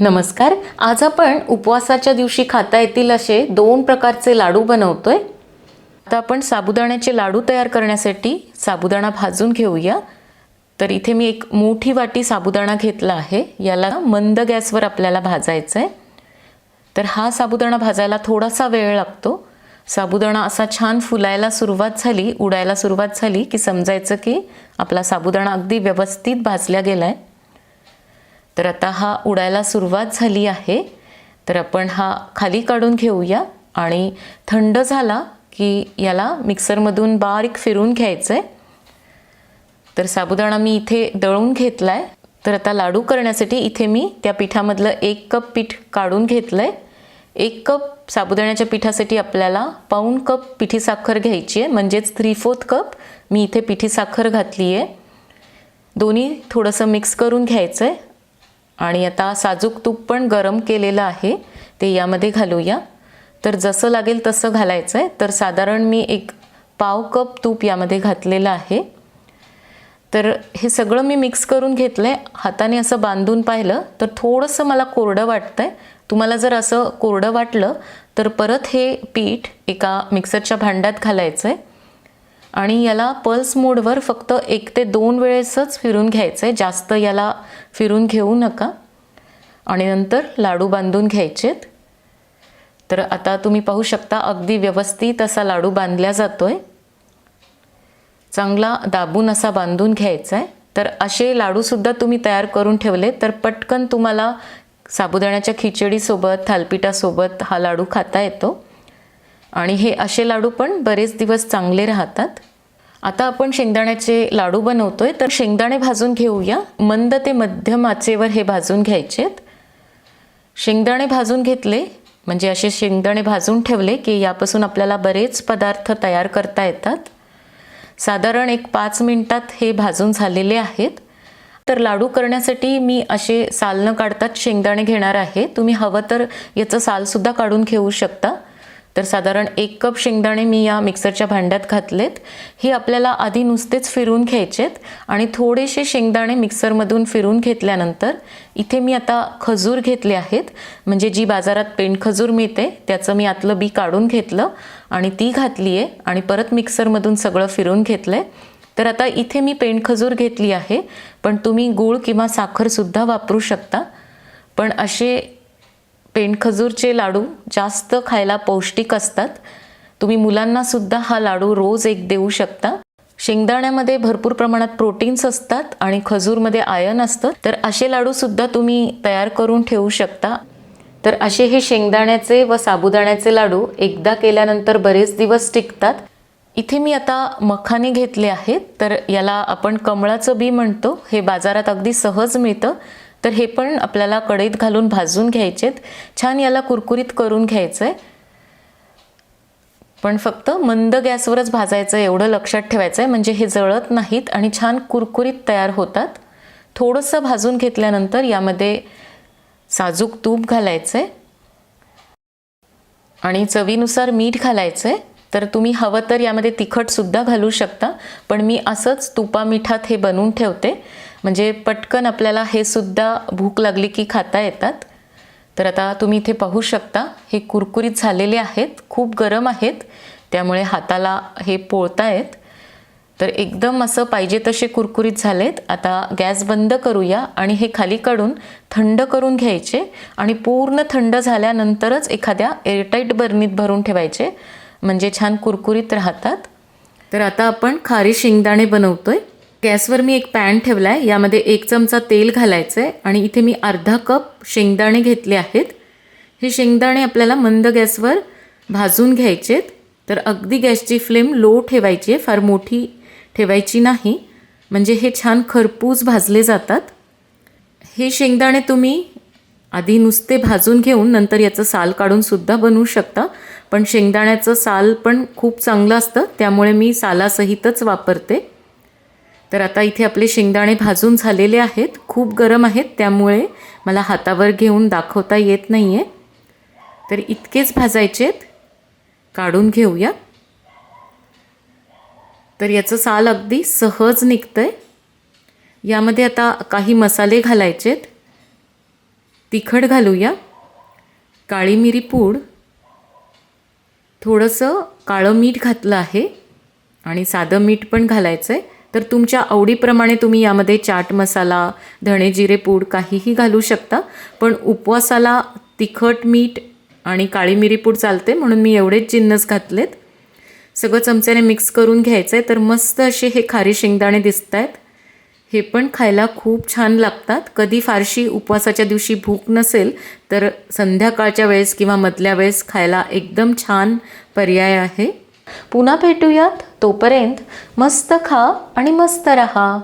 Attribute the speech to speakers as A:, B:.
A: नमस्कार. आज आपण उपवासाच्या दिवशी खाता येतील असे दोन प्रकारचे लाडू बनवतोय. आता आपण साबुदाण्याचे लाडू तयार करण्यासाठी साबुदाणा भाजून घेऊया. तर इथे मी एक मोठी वाटी साबुदाणा घेतला आहे. याला मंद गॅसवर आपल्याला भाजायचं आहे तर हा साबुदाणा भाजायला थोडासा वेळ लागतो. साबुदाणा असा छान फुलायला सुरुवात झाली उडायला सुरुवात झाली की समजायचं की आपला साबुदाणा अगदी व्यवस्थित भाजला गेला आहे तर आता हा उडायला सुरुवात झाली आहे. तर आपण हा खाली काढून घेऊया आणि थंड झाला की याला मिक्सरमधून बारीक फिरून घ्यायचं आहे तर साबुदाणा मी इथे दळून घेतला आहे तर आता लाडू करण्यासाठी इथे मी त्या पिठामधलं एक कप पीठ काढून घेतलं आहे एक कप साबुदाण्याच्या पिठासाठी आपल्याला पाऊण कप पिठी साखर घ्यायची आहे म्हणजेच थ्री फोर्थ कप मी इथे पिठी साखर घातली आहे दोन्ही थोडंसं मिक्स करून घ्यायचं आहे आणि आता साजूक तूप पण गरम केलेलं आहे ते यामध्ये घालूया. तर जसं लागेल तसं घालायचं आहे तर साधारण मी एक पाव कप तूप यामध्ये घातलेलं आहे. तर हे सगळं मी मिक्स करून घेतलं आहे हाताने असं बांधून पाहिलं तर थोडंसं मला कोरडं वाटतं आहे तुम्हाला जर असं कोरडं वाटलं तर परत हे पीठ एका मिक्सरच्या भांड्यात घालायचं आहे आणि याला पल्स मोडवर फक्त एक ते दोन वेळेसच फिरून घ्यायचं आहे जास्त याला फिरून घेऊ नका. आणि नंतर लाडू बांधून घ्यायचेत. तर आता तुम्ही पाहू शकता अगदी व्यवस्थित असा लाडू बांधला जातो आहे चांगला दाबून असा बांधून घ्यायचा आहे तर असे लाडूसुद्धा तुम्ही तयार करून ठेवले तर पटकन तुम्हाला साबुदाण्याच्या खिचडीसोबत थालपिठासोबत हा लाडू खाता येतो. आणि हे असे लाडू पण बरेच दिवस चांगले राहतात. आता आपण शेंगदाण्याचे लाडू बनवतोय तर शेंगदाणे भाजून घेऊया. मंद ते मध्यम आचेवर हे भाजून घ्यायचेत. शेंगदाणे भाजून घेतले म्हणजे असे शेंगदाणे भाजून ठेवले की यापासून आपल्याला बरेच पदार्थ तयार करता येतात. साधारण एक पाच मिनटात हे भाजून झालेले आहेत. तर लाडू करण्यासाठी मी असे साल न काढताच शेंगदाणे घेणार आहे. तुम्ही हवं तर याचं सालसुद्धा काढून घेऊ शकता. तर साधारण एक कप शेंगदाणे मी या मिक्सरच्या भांड्यात घातलेत. हे आपल्याला आधी नुसतेच फिरून घ्यायचेत आणि थोडेसे शेंगदाणे मिक्सरमधून फिरून घेतल्यानंतर इथे मी आता खजूर घेतले आहेत. म्हणजे जी बाजारात पेंट खजूर मिळते त्याचं मी आतलं बी काढून घेतलं आणि ती घातली आहे आणि परत मिक्सरमधून सगळं फिरून घेतलं आहे तर आता इथे मी पेंट खजूर घेतली आहे पण तुम्ही गूळ किंवा साखरसुद्धा वापरू शकता. पण असे पेंडखजूरचे लाडू जास्त खायला पौष्टिक असतात. तुम्ही मुलांनासुद्धा हा लाडू रोज एक देऊ शकता. शेंगदाण्यामध्ये भरपूर प्रमाणात प्रोटीन्स असतात आणि खजूरमध्ये आयन असतं. तर असे लाडूसुद्धा तुम्ही तयार करून ठेवू शकता. तर असे हे शेंगदाण्याचे व साबुदाण्याचे लाडू एकदा केल्यानंतर बरेच दिवस टिकतात. इथे मी आता मखाने घेतले आहेत. तर याला आपण कमळाचं बी म्हणतो. हे बाजारात अगदी सहज मिळतं. तर हे पण आपल्याला कढईत घालून भाजून घ्यायचेत. छान याला कुरकुरीत करून घ्यायचं आहे पण फक्त मंद गॅसवरच भाजायचं एवढं लक्षात ठेवायचं आहे म्हणजे हे जळत नाहीत आणि छान कुरकुरीत तयार होतात. थोडंसं भाजून घेतल्यानंतर यामध्ये साजूक तूप घालायचं आहे आणि चवीनुसार मीठ घालायचं आहे तर तुम्ही हवं तर यामध्ये तिखटसुद्धा घालू शकता. पण मी असंच तुपा मिठात हे बनवून ठेवते. म्हणजे पटकन आपल्याला हे सुद्धा भूक लागली की खाता येतात. तर आता तुम्ही इथे पाहू शकता हे कुरकुरीत झालेले आहेत खूप गरम आहेत त्यामुळे हाताला हे पोळतायत. तर एकदम असं पाहिजे तसे कुरकुरीत झालेत. आता गॅस बंद करूया आणि हे खाली काढून थंड करून घ्यायचे आणि पूर्ण थंड झाल्यानंतरच एखाद्या एअरटाईट बर्नीत भरून ठेवायचे. म्हणजे छान कुरकुरीत राहतात. तर आता आपण खारी शेंगदाणे बनवतोय. गॅसवर मी एक पॅन ठेवला आहे यामध्ये एक चमचा तेल घालायचं आहे आणि इथे मी अर्धा कप शेंगदाणे घेतले आहेत. हे शेंगदाणे आपल्याला मंद गॅसवर भाजून घ्यायचेत. तर अगदी गॅसची फ्लेम लो ठेवायची आहे फार मोठी ठेवायची नाही. म्हणजे हे छान खरपूस भाजले जातात. हे शेंगदाणे तुम्ही आधी नुसते भाजून घेऊन नंतर याचं साल काढूनसुद्धा बनवू शकता. पण शेंगदाण्याचं साल पण खूप चांगलं असतं त्यामुळे मी सालासहितच वापरते. तर आता इथे आपले शेंगदाणे भाजून झालेले आहेत. खूप गरम आहेत. त्यामुळे मला हातावर घेऊन दाखवता येत नाही आहे तर इतकेच भाजायचेत काढून घेऊया. तर याचं साल अगदी सहज निघतं आहे यामध्ये आता काही मसाले घालायचेत तिखट घालूया. काळी मिरी पूड. थोडंसं काळं मीठ घातलं आहे. आणि साधं मीठ पण घालायचं आहे तर तुमच्या आवडीप्रमाणे तुम्ही यामध्ये चाट मसाला धणे जिरे पूड काहीही घालू शकता. पण उपवासाला तिखट मीठ आणि काळी मिरी पूड चालते म्हणून मी एवढेच जिन्नस घातलेत. सगळं चमच्याने मिक्स करून घ्यायचं आहे तर मस्त असे हे खारी शेंगदाणे दिसत आहेत हे पण खायला खूप छान लागतात. कधी फारशी उपवासाच्या दिवशी भूक नसेल तर संध्याकाळच्या वेळेस किंवा मधल्या वेळेस खायला एकदम छान पर्याय आहे. पुन्हा भेटूयात तोपर्यंत मस्त खा आणि मस्त रहा.